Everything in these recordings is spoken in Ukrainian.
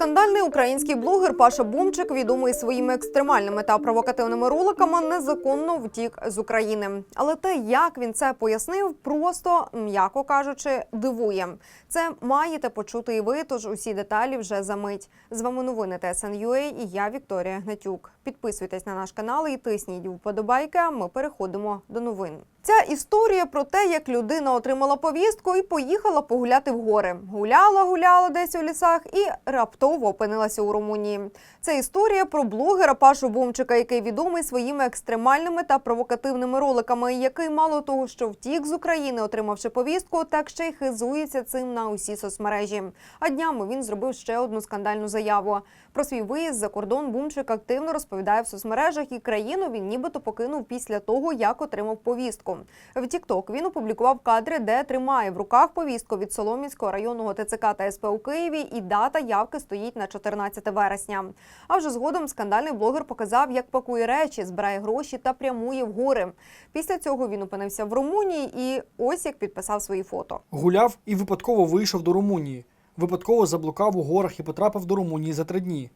Скандальний український блогер Паша Бумчик, відомий своїми екстремальними та провокативними роликами, незаконно втік з України. Але те, як він це пояснив, просто м'яко кажучи, дивує. Це маєте почути і ви. Тож усі деталі вже за мить. З вами новини ТСНЮА і я Вікторія Гнатюк. Підписуйтесь на наш канал і тисніть вподобайки. Ми переходимо до новин. Ця історія про те, як людина отримала повістку і поїхала погуляти в гори. Гуляла, гуляла десь у лісах і раптово опинилася у Румунії. Це історія про блогера Пашу Бумчика, який відомий своїми екстремальними та провокативними роликами, який мало того, що втік з України, отримавши повістку, так ще й хизується цим на усі соцмережі. А днями він зробив ще одну скандальну заяву. Про свій виїзд за кордон Бумчик активно розповідає в соцмережах, і країну він нібито покинув після того, як отримав повістку. В TikTok він опублікував кадри, де тримає в руках повістку від Соломінського районного ТЦК та СП у Києві, і дата явки стоїть на 14 вересня. А вже згодом скандальний блогер показав, як пакує речі, збирає гроші та прямує в гори. Після цього він опинився в Румунії і ось як підписав свої фото. Гуляв і випадково вийшов до Румунії. Випадково заблукав у горах і потрапив до Румунії за три дні.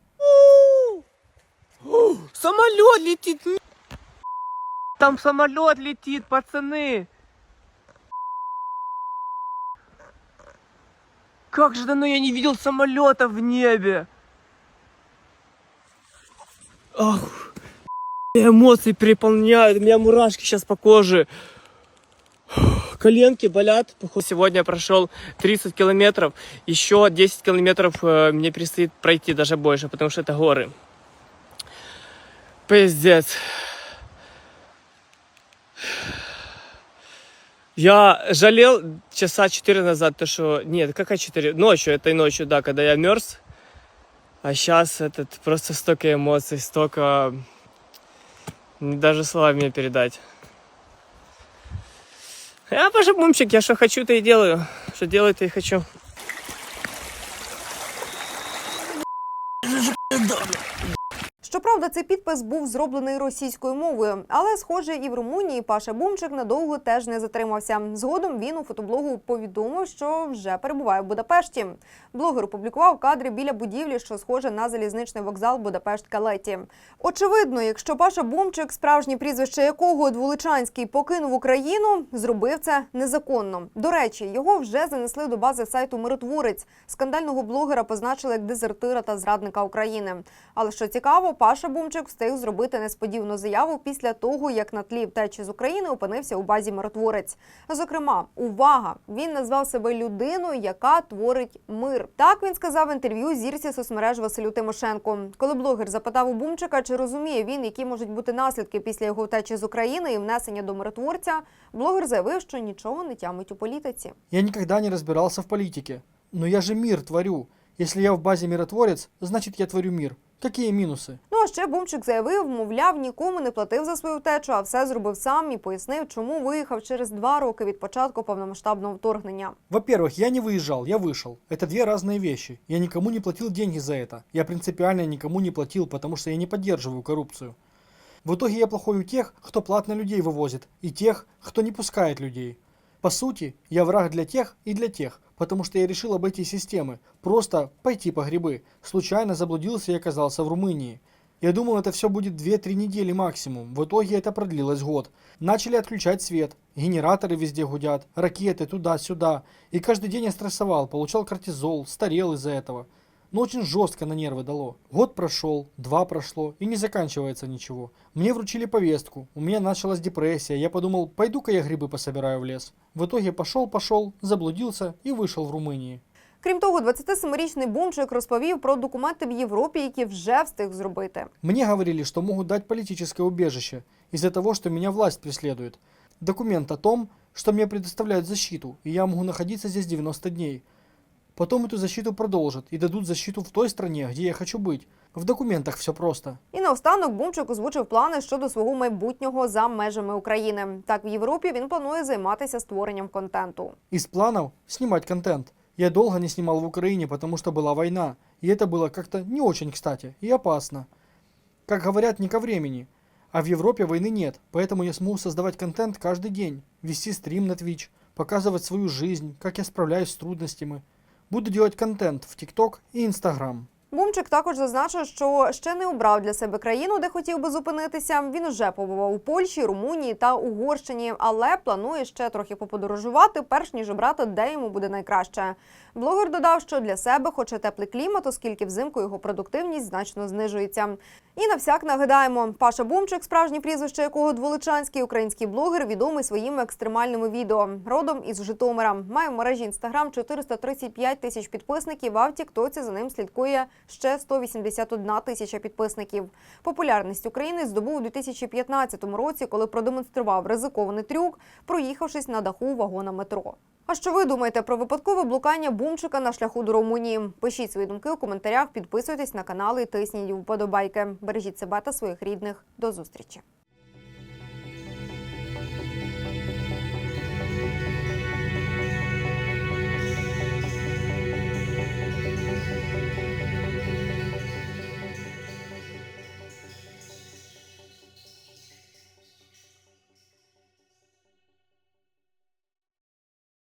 Самолет летит! Там самолет летит, пацаны! Как же давно я не видел самолета в небе! Ах, эмоции переполняют, у меня мурашки сейчас по коже. Коленки болят. Сегодня я прошел 30 километров. Еще 10 километров э, мне предстоит пройти даже больше, потому что это горы. Пиздец. Я жалел часа 4 назад, то что... Нет, какая 4? Ночью, этой ночью, да, когда я мерз. А сейчас этот просто столько эмоций, столько... Даже словами не передать. Я Паша Бумчик, я что хочу, то и делаю. Что делаю, то и хочу. Щоправда, цей підпис був зроблений російською мовою, але, схоже, і в Румунії Паша Бумчик надовго теж не затримався. Згодом він у фотоблогу повідомив, що вже перебуває в Будапешті. Блогер опублікував кадри біля будівлі, що схоже на залізничний вокзал Будапешт Калеті. Очевидно, якщо Паша Бумчик, справжнє прізвище якого Дволичанський покинув Україну, зробив це незаконно. До речі, його вже занесли до бази сайту Миротворець. Скандального блогера позначили як дезертира та зрадника України. Але що цікаво, Паша Бумчик встиг зробити несподівану заяву після того, як на тлі втечі з України опинився у базі миротворець. Зокрема, увага! Він назвав себе людиною, яка творить мир. Так він сказав в інтерв'ю зірці соцмереж Василю Тимошенко. Коли блогер запитав у Бумчика, чи розуміє він, які можуть бути наслідки після його втечі з України і внесення до миротворця, блогер заявив, що нічого не тямить у політиці. Я никогда не разбирался в политике. Но я же мир творю. Если я в базе миротворец, значит я творю мир. Какие минусы? Ну а ще Бумчик заявив, мовляв, нікому не платив за свою втечу, а все зробив сам і пояснив, чому виїхав через два роки від початку повномасштабного вторгнення. Во-первых, я не выезжал, я вышел. Это две разные вещи. Я никому не платил деньги за это. Я принципиально никому не платил, потому что я не поддерживаю коррупцию. В итоге я плохой у тех, кто платно людей вывозит, и тех, кто не пускает людей. По сути, я враг для тех и для тех, потому что я решил обойти системы, просто пойти по грибы. Случайно заблудился и оказался в Румынии. Я думал, это все будет 2-3 недели максимум. В итоге это продлилось год. Начали отключать свет. Генераторы везде гудят, ракеты туда-сюда. И каждый день я стрессовал, получал кортизол, старел из-за этого. Но очень жестко на нервы дало. Год прошел, два прошло, и не заканчивается ничего. Мне вручили повестку, у меня началась депрессия, я подумал, пойду-ка я грибы пособираю в лес. В итоге пошел-пошел, заблудился и вышел в Румынии. Крім того, 27-річний Бумчик розповів про документи в Європі, які вже встиг зробити. Мне говорили, что могут дать политическое убежище из-за того, что меня власть преследует. Документ о том, что мне предоставляют защиту, и я могу находиться здесь 90 дней. Потом эту защиту продолжат и дадут защиту в той стране, где я хочу быть. В документах все просто. І наостанок Бумчик озвучив плани щодо свого майбутнього за межами України. Так, в Європі він планує займатися створенням контенту. Из планов снимать контент. Я долго не снимал в Украине, потому что была война, и это было как-то не очень кстати и опасно. Как говорят, не ко времени. А в Европе войны нет, поэтому я смогу создавать контент каждый день, вести стрим на Twitch, показывать свою жизнь, как я справляюсь с трудностями. Буду делать контент в ТикТок и Инстаграм. Бумчик також зазначив, що ще не обрав для себе країну, де хотів би зупинитися. Він уже побував у Польщі, Румунії та Угорщині, але планує ще трохи поподорожувати, перш ніж обрати, де йому буде найкраще. Блогер додав, що для себе хоче теплий клімат, оскільки взимку його продуктивність значно знижується. І на всяк нагадаємо, Паша Бумчик, справжнє прізвище якого дволичанський український блогер, відомий своїми екстремальними відео. Родом із Житомира. Має в мережі інстаграм 435 тисяч підписників, а в Тіктоці за ним слідкує ще 181 тисяча підписників. Популярність України здобув у 2015 році, коли продемонстрував ризикований трюк, проїхавшись на даху вагона метро. А що ви думаєте про випадкове блукання бумчика на шляху до Румунії? Пишіть свої думки у коментарях, підписуйтесь на канал і тисніть вподобайки. Бережіть себе та своїх рідних. До зустрічі.